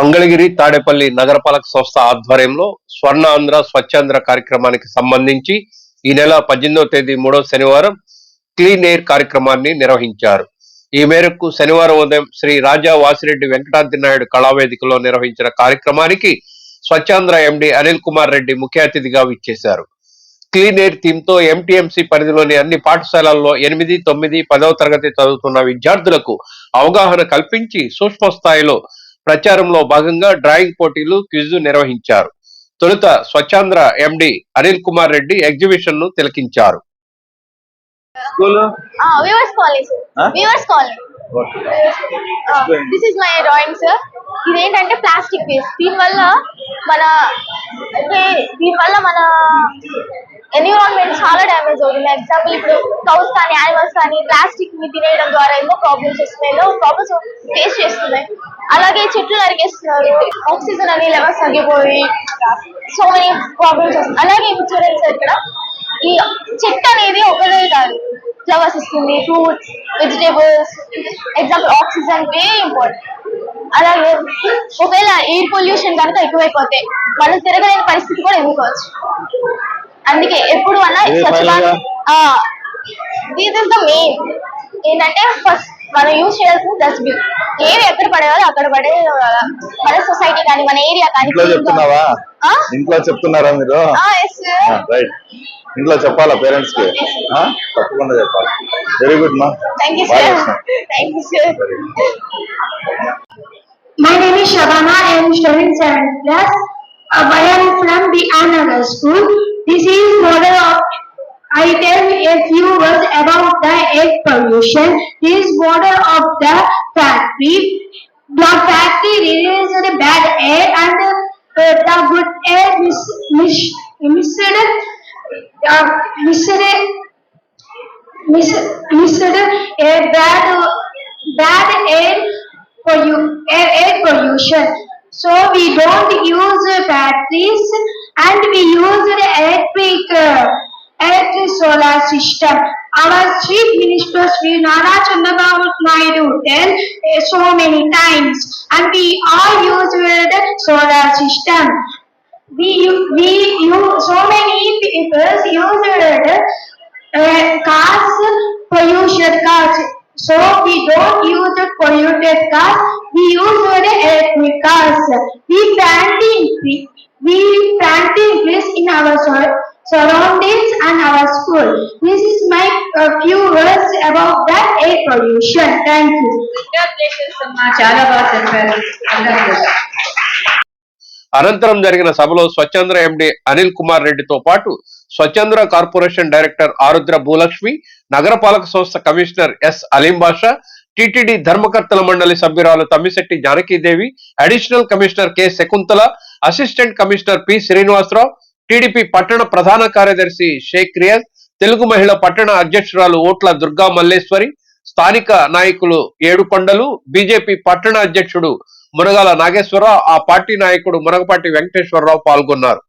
మంగళగిరి తాడేపల్లి నగరపాలక సంస్థ ఆధ్వర్యంలో స్వర్ణ ఆంధ్ర స్వచ్ఛాంధ్ర కార్యక్రమానికి సంబంధించి ఈ నెల పద్దెనిమిదవ తేదీ మూడవ శనివారం క్లీన్ ఎయిర్ కార్యక్రమాన్ని నిర్వహించారు. ఈ మేరకు శనివారం ఉదయం శ్రీ రాజా వాసిరెడ్డి వెంకటాద్రి నాయుడు కళావేదికలో నిర్వహించిన కార్యక్రమానికి స్వచ్ఛాంధ్ర ఎండి అనిల్ కుమార్ రెడ్డి ముఖ్య అతిథిగా విచ్చేశారు. క్లీన్ ఎయిర్ థీమ్తో ఎంటీఎంసీ పరిధిలోని అన్ని పాఠశాలల్లో ఎనిమిది తొమ్మిది పదవ తరగతి చదువుతున్న విద్యార్థులకు అవగాహన కల్పించి సూక్ష్మ స్థాయిలో ప్రచారంలో భాగంగా డ్రాయింగ్ పోటీలు క్విజ్ నిర్వహించారు. తొలుత స్వచ్ఛాంధ్ర ఎండి అనిల్ కుమార్ రెడ్డి ఎగ్జిబిషన్ను తిలకించారు. This is my drawing sir ఇదేంటంటే ప్లాస్టిక్ వేస్ట్ దీనివల్ల మన అంటే దీనివల్ల మన చాలా ఎగ్జాంపుల్ ఇప్పుడు కౌస్ కానీ యానిమల్స్ కానీ ప్లాస్టిక్ని తినేయడం ద్వారా ఎన్నో ప్రాబ్లమ్స్ వస్తున్నాయి. ఎన్నో ప్రాబ్లమ్స్ ఫేస్ చేస్తున్నాయి. అలాగే చెట్లు నరికేస్తున్నారు. ఆక్సిజన్ అనే లెవెల్స్ తగ్గిపోయి సో మెనీ ప్రాబ్లమ్స్ వస్తున్నాయి. అలాగే ఇప్పుడు చూడండి సార్ ఇక్కడ. ఈ చెట్టు అనేది ఒకటే కాదు. ఫ్లవర్స్ ఇస్తుంది fruits vegetables example oxygen way important అలాగే ఒకవేళ ఎయిర్ పొల్యూషన్ కనుక ఎక్కువైపోతే మనం తిరగలేని పరిస్థితి కూడా ఎదుర్కోవచ్చు అందుకే ఎప్పుడు అన్నా Swachh? This is the main ఏంటంటే ఫస్ట్ మనం యూజ్ చేయాల్సిన డస్ట్బిన్ ఏవి ఎక్కడ పడేయాలో అక్కడ పడే మన సొసైటీ కానీ మన ఏరియా కానీ ఇంట్లో చెప్తున్నావా? ఇంట్లో చెప్తున్నారా మీరు ఎస్ రైట్ ఇంట్లో చెప్పాలా పేరెంట్స్కి? తప్పకుండా చెప్పాలి వెరీ గుడ్ మా thank you sir. Thank you sir My name is Shabana. I am studying 7th class. Uh, I am from the school. This is model of I tell a few words about the air pollution. This is model of the factory. The factory releases the bad air and uh, the good air mis mis mixed uh, mixed air bad bad air you air, air pollution. So we don't use batteries and we use the electric uh, electric solar system. Our chief minister Sri Nara Chandrababu Naidu tell uh, so many times and we all use the solar system. We we use so many people use uh, uh, cars pollution cars. So we don't use the polluted cars. We use the electric cars. We planting tree- we planting trees in our sur- surroundings and our school. This is my uh, few words about that air pollution. Thank you. అనంతరం జరిగిన సభలో స్వచ్ఛంద్ర ఎండి అనిల్ కుమార్ రెడ్డితో పాటు Swachhandhra corporation director Arudra Bhulakshmi నగరపాలక సంస్థ commissioner S Aleem Basha TTD ధర్మకర్తల మండలి సభ్యురాలు Tammisetti Janakidevi additional commissioner K. Sakunthala assistant commissioner P. Srinivasarao TDP పట్టణ ప్రధాన కార్యదర్శి షేక్ రియాజ్ తెలుగు మహిళ పట్టణ అధ్యక్షురాలు ఓట్ల దుర్గా మల్లేశ్వరి స్థానిక నాయకులు ఏడుకొండలు బీజేపీ పట్టణ అధ్యక్షుడు మునగాల నాగేశ్వరరావు ఆ పార్టీ నాయకుడు మునగపాటి వెంకటేశ్వరరావు పాల్గొన్నారు.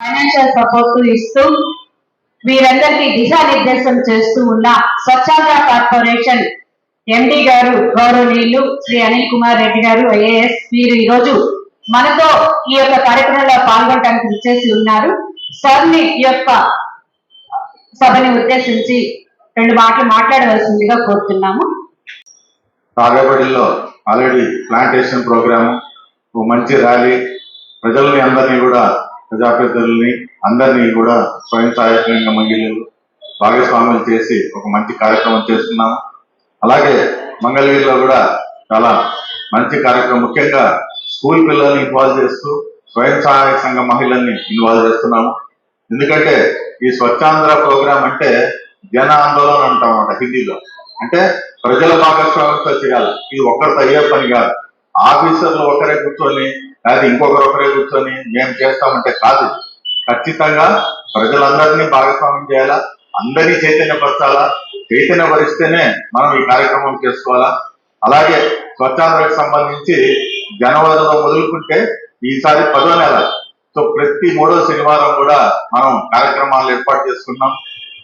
ఫైనాన్షియల్ సపోర్ట్ ఇస్తూ వీరందరికీ దిశానిర్దేశం చేస్తూ ఉన్న స్వచ్ఛంద కార్పొరేషన్ ఎండి గారు గౌరవనీయులు శ్రీ అనిల్ కుమార్ రెడ్డి గారు ఐఏఎస్ వీరు ఈరోజు మనతో ఈ యొక్క కార్యక్రమంలో పాల్గొనడానికి విచ్చేసి ఉన్నారు. సార్ని యొక్క సభని ఉద్దేశించి రెండు మాటలు మాట్లాడవలసిందిగా కోరుతున్నాము. తాగబడిలో ఆల్రెడీ ప్లాంటేషన్ ప్రోగ్రాము ఓ మంచి ర్యాలీ. ప్రజల్ని అందరినీ కూడా ప్రజాప్రతినిధుల్ని అందరినీ కూడా స్వయం సహాయకంగా మహిళలు భాగస్వాములు చేసి ఒక మంచి కార్యక్రమం చేస్తున్నాము. అలాగే మంగళగిరిలో కూడా చాలా మంచి కార్యక్రమం. ముఖ్యంగా స్కూల్ పిల్లల్ని ఇన్వాల్వ్ చేస్తూ స్వయం సహాయక సంఘ మహిళల్ని ఇన్వాల్వ్ చేస్తున్నాము. ఎందుకంటే ఈ స్వచ్ఛాంధ్ర ప్రోగ్రాం అంటే జన ఆందోళన అంటాం అన్నమాట హిందీలో. అంటే ప్రజల భాగస్వామ్యంతో చేయాలి. ఇది ఒక్కరు అయ్యే పని కాదు. ఆఫీసర్లు ఒకరే కూర్చొని లేదా ఇంకొకరు ఒకరే కూర్చొని మేము చేస్తామంటే కాదు. ఖచ్చితంగా ప్రజలందరినీ భాగస్వామ్యం చేయాలా? అందరినీ చైతన్యపరచాలా? చైతన్యపరిస్తేనే మనం ఈ కార్యక్రమం చేసుకోవాలా? అలాగే స్వచ్ఛాంధ్రకు సంబంధించి జనవరిలో మొదలుకుంటే ఈసారి పదో నెల. సో ప్రతి మూడో శనివారం కూడా మనం కార్యక్రమాలు ఏర్పాటు చేసుకున్నాం.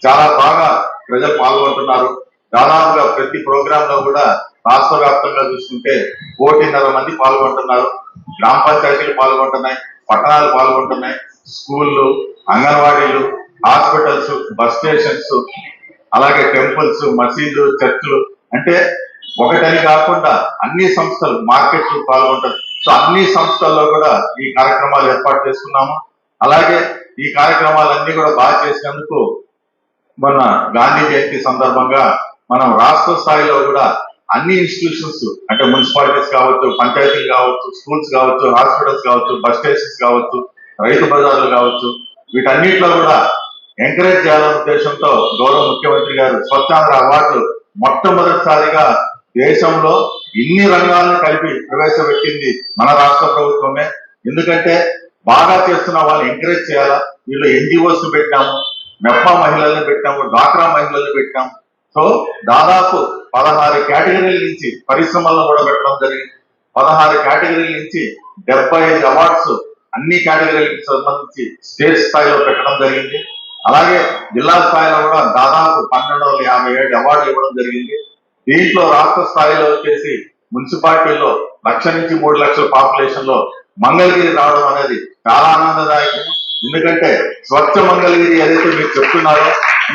చాలా బాగా ప్రజలు పాల్గొంటున్నారు. దాదాపుగా ప్రతి ప్రోగ్రామ్లో కూడా రాష్ట్ర వ్యాప్తంగా చూసుకుంటే కోటిన్నర మంది పాల్గొంటున్నారు. గ్రామ పంచాయతీలు పాల్గొంటున్నాయి పట్టణాలు పాల్గొంటున్నాయి స్కూళ్ళు అంగన్వాడీలు హాస్పిటల్స్ బస్ స్టేషన్స్ అలాగే టెంపుల్స్ మసీదు చర్చ్లు. అంటే ఒకటని కాకుండా అన్ని సంస్థలు మార్కెట్లు పాల్గొంటారు సో అన్ని సంస్థల్లో కూడా ఈ కార్యక్రమాలు ఏర్పాటు చేసుకున్నాము. అలాగే ఈ కార్యక్రమాలన్నీ కూడా బాగా చేసినందుకు మొన్న గాంధీ జయంతి సందర్భంగా మనం రాష్ట్ర స్థాయిలో కూడా అన్ని ఇన్స్టిట్యూషన్స్ అంటే మున్సిపాలిటీస్ కావచ్చు పంచాయతీలు కావచ్చు స్కూల్స్ కావచ్చు హాస్పిటల్స్ కావచ్చు బస్ స్టేషన్స్ కావచ్చు రైతు బజార్లు కావచ్చు వీటన్నిటిలో కూడా ఎంకరేజ్ చేయాలనే ఉద్దేశంతో గౌరవ ముఖ్యమంత్రి గారు స్వచ్ఛాంధ్ర అవార్డు మొట్టమొదటిసారిగా దేశంలో ఇన్ని రంగాలను కలిపి ప్రవేశపెట్టింది మన రాష్ట్ర ప్రభుత్వమే. ఎందుకంటే బాగా చేస్తున్న వాళ్ళని ఎంకరేజ్ చేయాలా? వీళ్ళు ఎన్జిఓస్ పెట్టాము మెప్పా మహిళల్ని పెట్టాము డాక్రా మహిళల్ని పెట్టాము సో దాదాపు పదహారు కేటగిరీల నుంచి పరిశ్రమల్లో కూడా పెట్టడం జరిగింది. పదహారు కేటగిరీల నుంచి డెబ్బై ఐదు అవార్డ్స్ అన్ని కేటగిరీలకు సంబంధించి స్టేట్ స్థాయిలో పెట్టడం జరిగింది. అలాగే జిల్లా స్థాయిలో కూడా దాదాపు పన్నెండు వందల యాభై ఏడు అవార్డులు ఇవ్వడం జరిగింది. దీంట్లో రాష్ట్ర స్థాయిలో వచ్చేసి మున్సిపాలిటీలో లక్ష నుంచి మూడు లక్షల పాపులేషన్లో మంగళగిరి రావడం అనేది చాలా ఆనందదాయకం ఎందుకంటే స్వచ్ఛ మంగళగిరి ఏదైతే మీరు చెప్తున్నారో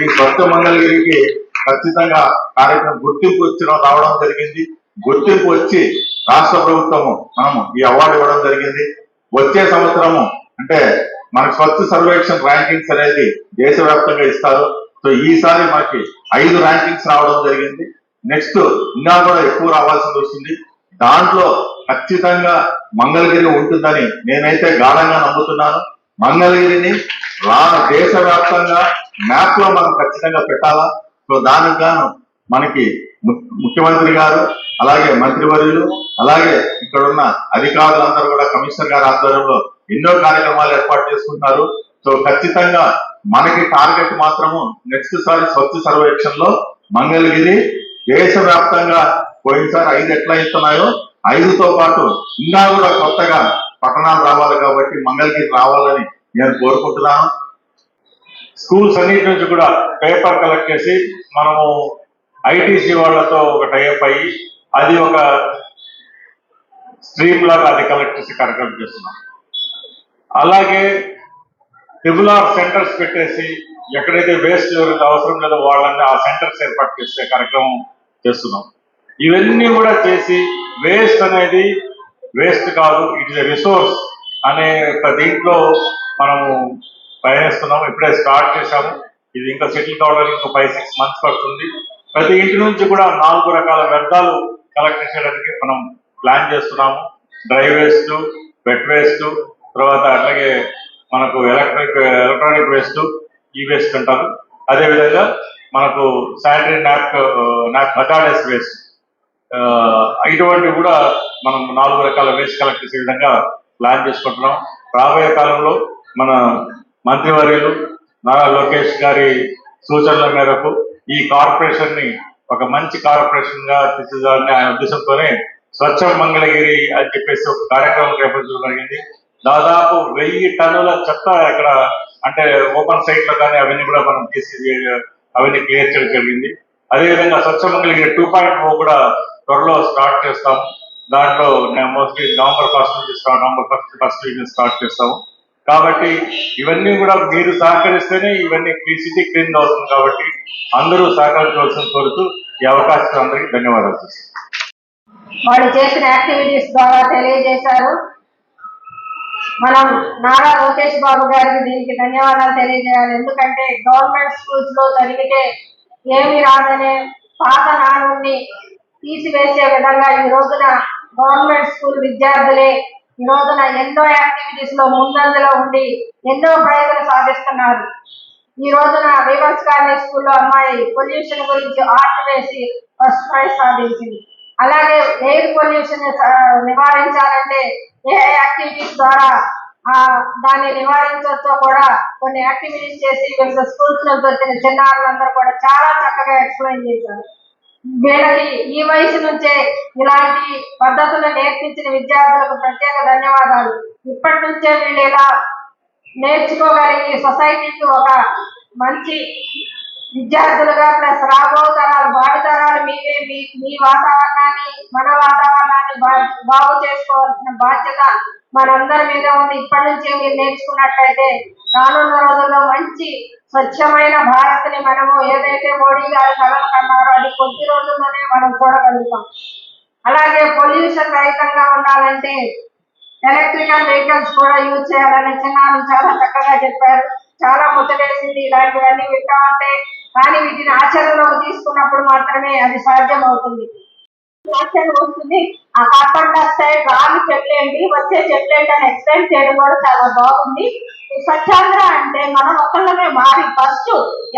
ఈ స్వచ్ఛ మంగళగిరికి ఖచ్చితంగా కార్యక్రమం గుర్తింపు వచ్చిన రావడం జరిగింది. గుర్తింపు వచ్చి రాష్ట్ర ప్రభుత్వము మనము ఈ అవార్డు ఇవ్వడం జరిగింది. వచ్చే సంవత్సరము అంటే మనకి స్వచ్ఛ సర్వేక్షణ ర్యాంకింగ్స్ అనేది దేశవ్యాప్తంగా ఇస్తారు. సో ఈసారి మనకి ఐదు ర్యాంకింగ్స్ రావడం జరిగింది. నెక్స్ట్ ఇంకా కూడా ఎక్కువ రావాల్సింది వస్తుంది దాంట్లో ఖచ్చితంగా మంగళగిరి ఉంటుందని నేనైతే గాఢంగా నమ్ముతున్నాను. మంగళగిరిని రా దేశవ్యాప్తంగా మ్యాప్లో మనం ఖచ్చితంగా పెట్టాలా? సో దానికి గాను మనకి ము- ముఖ్యమంత్రి గారు అలాగే మంత్రివర్యులు అలాగే ఇక్కడ ఉన్న అధికారులందరూ కూడా కమిషనర్ గారి ఆధ్వర్యంలో ఎన్నో కార్యక్రమాలు ఏర్పాటు చేసుకుంటారు. సో ఖచ్చితంగా మనకి టార్గెట్ మాత్రము నెక్స్ట్ సారి స్వచ్ఛ సర్వేక్షణ లో మంగళగిరి దేశవ్యాప్తంగా పోయినసారి ఐదు ఎట్లా ఇస్తున్నాయో ఐదుతో పాటు ఇంకా కూడా కొత్తగా పట్టణాలు రావాలి కాబట్టి మంగళగిరి రావాలని నేను కోరుకుంటున్నాను. స్కూల్స్ అన్నిటి నుంచి కూడా పేపర్ కలెక్ట్ చేసి మనము ఐటీసీ వాళ్ళతో ఒక టైప్ అయ్యి అది ఒక స్ట్రీమ్ లాగా అది కలెక్ట్ చేసి కార్యక్రమం చేస్తున్నాం. అలాగే ట్రిబులార్ సెంటర్స్ పెట్టేసి ఎక్కడైతే వేస్ట్ ఎవరికి అవసరం లేదో వాళ్ళని ఆ సెంటర్స్ ఏర్పాటు చేసే కార్యక్రమం చేస్తున్నాం. ఇవన్నీ కూడా చేసి వేస్ట్ అనేది వేస్ట్ కాదు ఇట్ ఇస్ రిసోర్స్ అనే ఒక దీంట్లో మనము పయనిస్తున్నాం ఇప్పుడే స్టార్ట్ చేశాము. ఇది ఇంకా సెటిల్ కావడానికి ఇంకా ఫైవ్ సిక్స్ మంత్స్ పడుతుంది. ప్రతి ఇంటి నుంచి కూడా నాలుగు రకాల వ్యర్థాలు కలెక్ట్ చేయడానికి మనం ప్లాన్ చేస్తున్నాము. డ్రై వేస్ట్ వెట్ వేస్ట్ తర్వాత అట్లాగే మనకు ఎలక్ట్రిక్ ఎలక్ట్రానిక్ వేస్ట్ ఈ వేస్ట్ అంటారు. అదేవిధంగా మనకు శానిటరీ నాప్ నాప్ హటాడెస్ వేస్ట్ ఇటువంటివి కూడా మనం నాలుగు రకాల వేస్ట్ కలెక్ట్ చేసే విధంగా ప్లాన్ చేసుకుంటున్నాం. రాబోయే కాలంలో మన మంత్రివర్యులు నారా లోకేష్ గారి సూచనల మేరకు ఈ కార్పొరేషన్ని ఒక మంచి కార్పొరేషన్గా తీర్చిదాలని ఆయన ఉద్దేశంతోనే స్వచ్ఛ మంగళగిరి అని చెప్పేసి ఒక కార్యక్రమం చేపట్టడం జరిగింది. దాదాపు వెయ్యి టన్నుల చెత్త ఇక్కడ అంటే ఓపెన్ సైట్లో కానీ అవన్నీ కూడా మనం తీసి అవన్నీ క్లియర్ చేయడం జరిగింది. అదేవిధంగా స్వచ్ఛ మంగళగిరి టూ పాయింట్ కూడా త్వరలో స్టార్ట్ చేస్తాం. దాంట్లో మోస్ట్లీ నవంబర్ ఫస్ట్ నుంచి start November first first week start చేస్తాము. కాబట్టి ఇవన్నీ కూడా మీరు సహకరిస్తేనే ఇవన్నీ సిటీ క్లీన్ అవుతుంది కాబట్టి అందరూ సహకరించవలసిన కోరుతూ ఈ అవకాశం అందరికీ ధన్యవాదాలు వాళ్ళు చేసిన యాక్టివిటీస్ ద్వారా తెలియజేశారు. మనం నారా లోకేష్ బాబు గారికి దీనికి ధన్యవాదాలు తెలియజేయాలి. ఎందుకంటే గవర్నమెంట్ స్కూల్స్లో చదివితే ఏమి రాదనే పాత నానుడిని తీసివేసే విధంగా ఈ రోజున గవర్నమెంట్ స్కూల్ విద్యార్థులే ఈ రోజున ఎన్నో యాక్టివిటీస్లో ముందంజలో ఉండి ఎన్నో ప్రయోజనం సాధిస్తున్నారు. ఈ రోజున రివర్స్ కాలనీ స్కూల్లో అమ్మాయి పొల్యూషన్ గురించి ఆర్ట్ వేసి ఫస్ట్ ప్రైజ్ సాధించింది. అలాగే ఎయిర్ పొల్యూషన్ నివారించాలంటే ఏ యాక్టివిటీస్ ద్వారా ఆ దాన్ని నివారించవచ్చో కూడా కొన్ని యాక్టివిటీస్ చేసి వివిధ స్కూల్స్ వచ్చిన చిన్నారులందరూ కూడా చాలా చక్కగా ఎక్స్ప్లెయిన్ చేశారు. వీళ్ళకి ఈ వయసు నుంచే ఇలాంటి పద్ధతులు నేర్పించిన విద్యార్థులకు ప్రత్యేక ధన్యవాదాలు. ఇప్పటి నుంచే వీళ్ళు ఇలా నేర్చుకోగలిగి సొసైటీకి ఒక మంచి విద్యార్థులుగా ప్లస్ రాబో తరాలు బావి తరాలు మీవే మీ మీ వాతావరణాన్ని మన వాతావరణాన్ని బా- బాగు చేసుకోవాల్సిన బాధ్యత మనందరి మీద ఉంది. ఇప్పటి నుంచే మీరు నేర్చుకున్నట్లయితే రానున్న రోజుల్లో మంచి స్వచ్ఛమైన భారత్ని మనము ఏదైతే మోడీ గారు కలలు అది కొద్ది రోజుల్లోనే మనం చూడగలుగుతాం. అలాగే పొల్యూషన్ రహితంగా ఉండాలంటే ఎలక్ట్రికల్ వెహికల్స్ కూడా యూజ్ చేయాలని చిన్నాను చాలా చక్కగా చెప్పారు. చాలా ముచ్చటేసింది. ఇలాంటివన్నీ వింటా ఉంటే కానీ వీటిని ఆచరణలోకి తీసుకున్నప్పుడు మాత్రమే అది సాధ్యం అవుతుంది ఆచరణ వస్తుంది. ఆ కార్బన్ డైఆక్సైడ్ రాని చెట్లేంటి వచ్చే చెట్లేంటి అని ఎక్స్ప్లెయిన్ చేయడం కూడా చాలా బాగుంది. స్వచ్ఛాంధ్ర అంటే మనం ఒకళ్ళమే మారి ఫస్ట్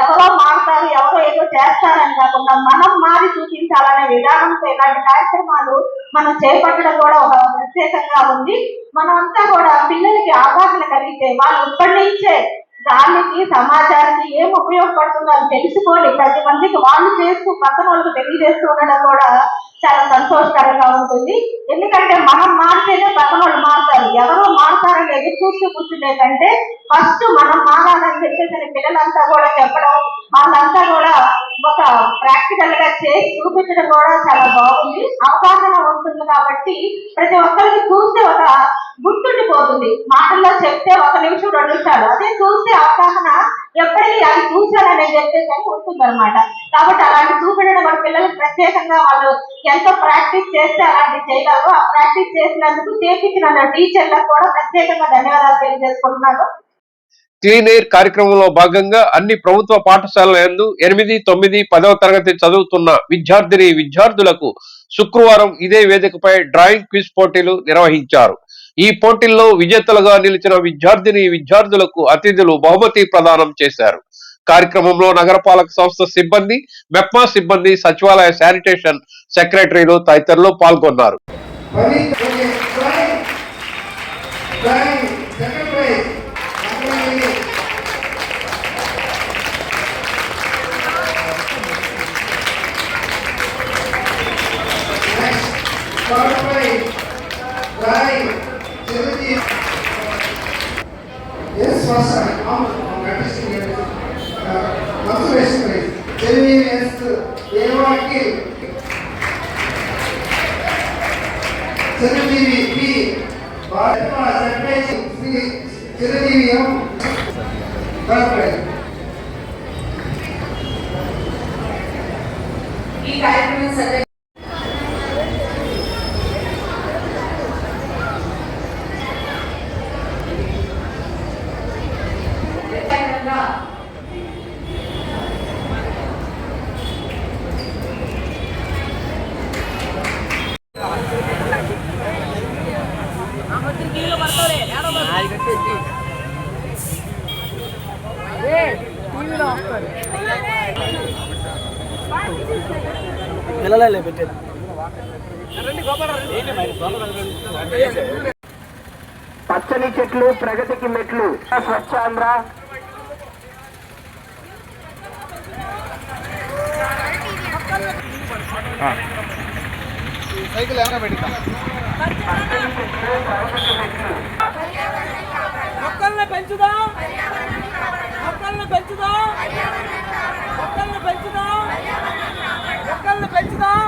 ఎవరో మారుతారు ఎవరో ఏదో చేస్తారని కాకుండా మనం మారి చూపించాలనే విధానంతో ఇలాంటి కార్యక్రమాలు మనం చేపట్టడం కూడా ఒక ప్రత్యేకంగా ఉంది. మనమంతా కూడా పిల్లలకి అవగాహన కలిగితే వాళ్ళు ఇప్పటి నుంచే గాలికి సమాజానికి ఏం ఉపయోగపడుతుందో అది తెలుసుకొని ప్రతి మందికి వాళ్ళు చేస్తూ పక్కన వాళ్ళకి తెలియజేస్తూ ఉండడం కూడా చాలా సంతోషకరంగా ఉంటుంది. ఎందుకంటే మనం మారితేనే పక్కన వాళ్ళు మారుతారు. ఎవరో మారుతారని ఎదురు చూస్తూ కూర్చునే కంటే ఫస్ట్ మనం మారాలని చెప్పేసి పిల్లలంతా కూడా చెప్పడం వాళ్ళ ప్రాక్టికల్గా చేసి చూపించడం కూడా చాలా బాగుంది. అవగాహన ఉంటుంది కాబట్టి ప్రతి ఒక్కరికి చూస్తే ఒక గుర్తుండిపోతుంది. మాటల్లో చెప్తే ఒక నిమిషం రెండు నిమిషాలు. అదే చూస్తే అవగాహన ఎప్పటికీ అది చూశారనే చెప్పేసి అని ఉంటుంది అనమాట కాబట్టి అలాంటి చూపించడం మన పిల్లలకు ప్రత్యేకంగా వాళ్ళు ఎంతో ప్రాక్టీస్ చేస్తే అలాంటి చేయగలరు. ఆ ప్రాక్టీస్ చేసినందుకు చేపించిన టీచర్లకు కూడా ప్రత్యేకంగా ధన్యవాదాలు తెలియజేసుకుంటున్నాను. క్లీన్ ఎయిర్ కార్యక్రమంలో భాగంగా అన్ని ప్రభుత్వ పాఠశాలల యందు ఎనిమిది తొమ్మిది పదవ తరగతి చదువుతున్న విద్యార్థిని విద్యార్థులకు శుక్రవారం ఇదే వేదికపై డ్రాయింగ్ క్విజ్ పోటీలు నిర్వహించారు. ఈ పోటీల్లో విజేతలుగా నిలిచిన విద్యార్థిని విద్యార్థులకు అతిథులు బహుమతి ప్రదానం చేశారు. కార్యక్రమంలో నగరపాలక సంస్థ సిబ్బంది మెప్మా సిబ్బంది సచివాలయ శానిటేషన్ సెక్రటరీలు తదితరులు పాల్గొన్నారు. పని okay drawing drawing second prize అమ్మాయి next third prize drawing Chiranjeevi S first artistic conservation prize Chiranjeevi S ఏవాకి Chiranjeevi P భారత సర్పంచ్ శ్రీ చిరంజీవి ఎం థర్డ్ ఈ కార్యక్రమం సర్వే పచ్చని చెట్లు ప్రగతికి మెట్లు. స్వచ్ఛాంధ్ర సైకిల్ ఏమైనా పెడతా మొక్కల్ని పెంచుదాం. మొక్కల్ని పెంచుదాం. நாள் கழிச்சு தான்